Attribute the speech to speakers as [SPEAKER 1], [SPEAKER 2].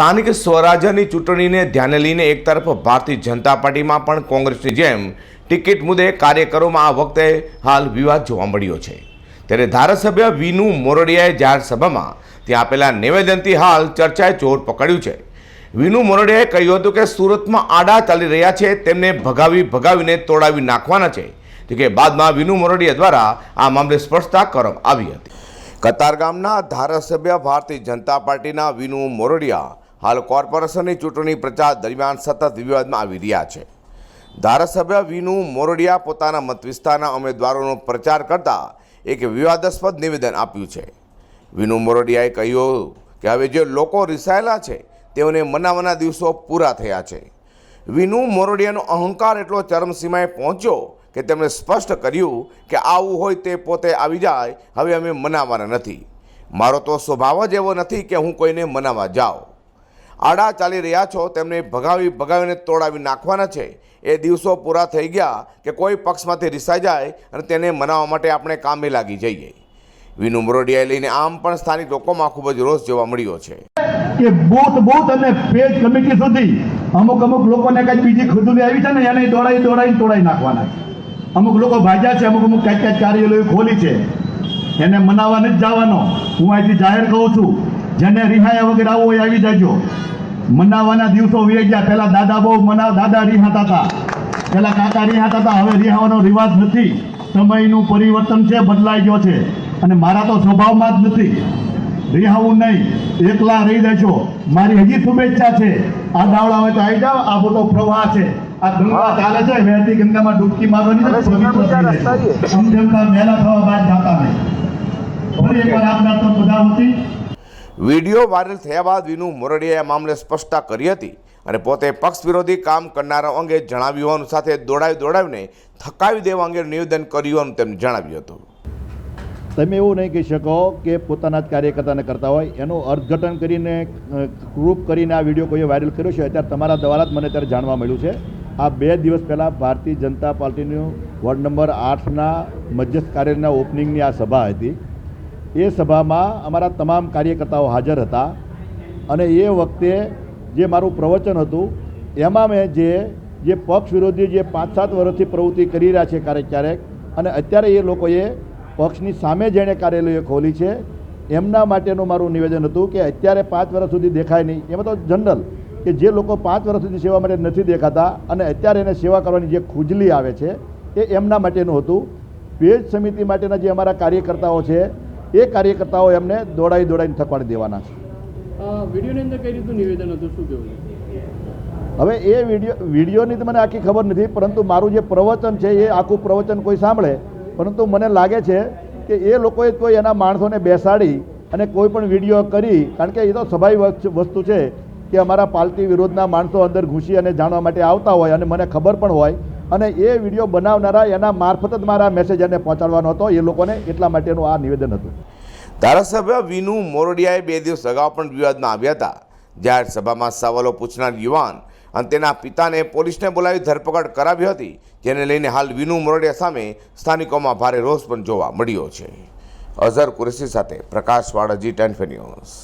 [SPEAKER 1] સ્થાનિક સ્વરાજ્યની ચૂંટણીને ધ્યાને લઈને એક તરફ ભારતીય જનતા પાર્ટીમાં પણ કોંગ્રેસની જેમ ટિકિટ મુદ્દે કાર્યકરોમાં આ વખતે હાલ વિવાદ જોવા મળ્યો છે. ત્યારે ધારાસભ્ય વિનુ મોરડિયાએ જાહેર સભામાં ત્યાં આપેલા નિવેદનથી હાલ ચર્ચાએ જોર પકડ્યું છે. વિનુ મોરડિયાએ કહ્યું હતું કે સુરતમાં આડા ચાલી રહ્યા છે, તેમને ભગાવી ભગાવીને તોડાવી નાખવાના છે. જો કે બાદમાં વિનુ મોરડિયા દ્વારા આ મામલે સ્પષ્ટતા કરવામાં આવી હતી. કતારગામના ધારાસભ્ય ભારતીય જનતા પાર્ટીના વિનુ મોરડિયા હાલ કોર્પોરેશનની ચૂંટણી પ્રચાર દરમિયાન સતત વિવાદમાં આવી રહ્યા છે. ધારાસભ્ય વિનુ મોરડિયા પોતાના મત વિસ્તારના ઉમેદવારોનો પ્રચાર કરતા એક વિવાદાસ્પદ નિવેદન આપ્યું છે. વિનુ મોરડિયાએ કહ્યું કે હવે જે લોકો રિસાયેલા છે, તેઓને મનાવના દિવસો પૂરા થયા છે. વિનુ મોરડિયાનો અહંકાર એટલો ચરમસીમાએ પહોંચ્યો કે તેમણે સ્પષ્ટ કર્યું કે આવું હોય તે પોતે આવી જાય, હવે અમે મનાવવાના નથી. મારો તો સ્વભાવ જ એવો નથી કે હું કોઈને મનાવવા જાઉં. આડા ચાલી રહ્યા છો, તેમને ભગાવી ભગાવીને તોડાવી નાખવાના છે. એ દિવસો પૂરા થઈ ગયા કે કોઈ પક્ષમાંથી રિસાઈ જાય અને તેને મનાવવા માટે આપણે કામે લાગી જઈએ. વિનુ મોરડિયાએ લઈને આમ પણ સ્થાનિક લોકોમાં ખૂબ જ રોષ જોવા મળ્યો છે.
[SPEAKER 2] કે બૂથ બૂથ અને પેજ કમિટી સુધી અમુક અમુક લોકોને કઈ બીજી ખુદુલી આવી છે ને, એને દોડાઈ દોડાઈ તોડાઈ નાખવાના અમુક લોકો ભાજ્યા છે, અમુક અમુક કાંઈક કાંઈક કાર્યાલયો ખોલી છે. એને મનાવવા નથી જવાનો. હું અહીંથી જાહેર કહું છું જેને રિહાયા વગર આવો એ આવી જાજો. મનાવવાના દિવસો વી ગયા. પેલા દાદા બહુ મનાવ દાદા રિહાતા હતા. પેલા કાકા રિહાતા હતા. હવે રિહાવાનો રિવાજ નથી. સમયનું પરિવર્તન છે, બદલાઈ ગયો છે. અને મારા તો સ્વભાવમાં જ નથી. રિહાવું નહીં. એકલા રહી દેજો મારી હજી શુભેચ્છા છે. આ દાવડા હોય તો આવી જાઓ. આ બધો પ્રવાહ છે. આ ગંગા ચાલે છે. વહેતી ગંગામાં ડૂબકી મારવાની છે. સમજણતા થવા બાદ જાતા નહીં. ફરી એકવાર આપના તો બધા હતી
[SPEAKER 1] વીડિયો વાયરલ થયા બાદ વિનુ મોરડિયાએ મામલે સ્પષ્ટતા કરી હતી અને પોતે પક્ષ વિરોધી કામ કરનારા અંગે જણાવ્યું હોવાનું સાથે દોડાવી દોડાવીને થકાવી દેવા અંગે નિવેદન કર્યું હોવાનું તેમને જણાવ્યું હતું.
[SPEAKER 3] તમે એવું નહીં કહી શકો કે પોતાના જ કાર્યકર્તાને કરતા હોય. એનું અર્થઘટન કરીને ક્રૂપ કરીને આ વીડિયો કોઈએ વાયરલ કર્યો છે અત્યારે તમારા દ્વારા જ મને અત્યારે જાણવા મળ્યું છે. આ બે દિવસ પહેલાં ભારતીય જનતા પાર્ટીનું વોર્ડ નંબર આઠના મધ્યસ્થ કાર્યાલયના ઓપનિંગની આ સભા હતી. એ સભામાં અમારા તમામ કાર્યકર્તાઓ હાજર હતા અને એ વખતે જે મારું પ્રવચન હતું, એમાં મેં જે જે પક્ષ વિરોધી જે પાંચ સાત વર્ષથી પ્રવૃત્તિ કરી રહ્યા છે ક્યારેક ક્યારેક, અને અત્યારે એ લોકોએ પક્ષની સામે જેણે કાર્યાલયો ખોલી છે, એમના માટેનું મારું નિવેદન હતું કે અત્યારે પાંચ વર્ષ સુધી દેખાય નહીં. એમાં તો જનરલ કે જે લોકો પાંચ વર્ષ સુધી સેવા માટે નથી દેખાતા અને અત્યારે એને સેવા કરવાની જે ખુજલી આવે છે, એ એમના માટેનું હતું. પેજ સમિતિ માટેના જે અમારા કાર્યકર્તાઓ છે એ કાર્યકર્તાઓ એમને દોડાઈ દોડાઈને થકવાડી દેવાના છે.
[SPEAKER 4] વિડીયોની અંદર કઈ રીતનું નિવેદન હતું? શું કેવું
[SPEAKER 3] હવે એ વીડિયો વિડીયોની તો મને આખી ખબર નથી પરંતુ મારું જે પ્રવચન છે એ આખું પ્રવચન કોઈ સાંભળે પરંતુ મને લાગે છે કે એ લોકોએ કોઈ એના માણસોને બેસાડી અને કોઈ પણ વીડિયો કરી કારણ કે એ તો સ્વાભાવિક વસ્તુ છે કે અમારા પાલતી વિરોધના માણસો અંદર ઘૂસી અને જાણવા માટે આવતા હોય અને મને ખબર પણ હોય અને એ વીડિયો બનાવનારા એના મારફત જ મારા મેસેજ એને પહોંચાડવાનો હતો. એ લોકોને એટલા માટેનું આ નિવેદન હતું.
[SPEAKER 1] ધારાસભ્ય વિનુ મોરડિયાએ બે દિવસ અગાઉ પણ વિવાદમાં આવ્યા હતા. જાહેર સભામાં સવાલો પૂછનાર યુવાન અને તેના પિતાને પોલીસને બોલાવી ધરપકડ કરાવી હતી, જેને લઈને હાલ વિનુ મોરડિયા સામે સ્થાનિકોમાં ભારે રોષ પણ જોવા મળ્યો છે. અઝર કુરેશી સાથે પ્રકાશ વાળાજી ટેન્ફે ન્યૂઝ.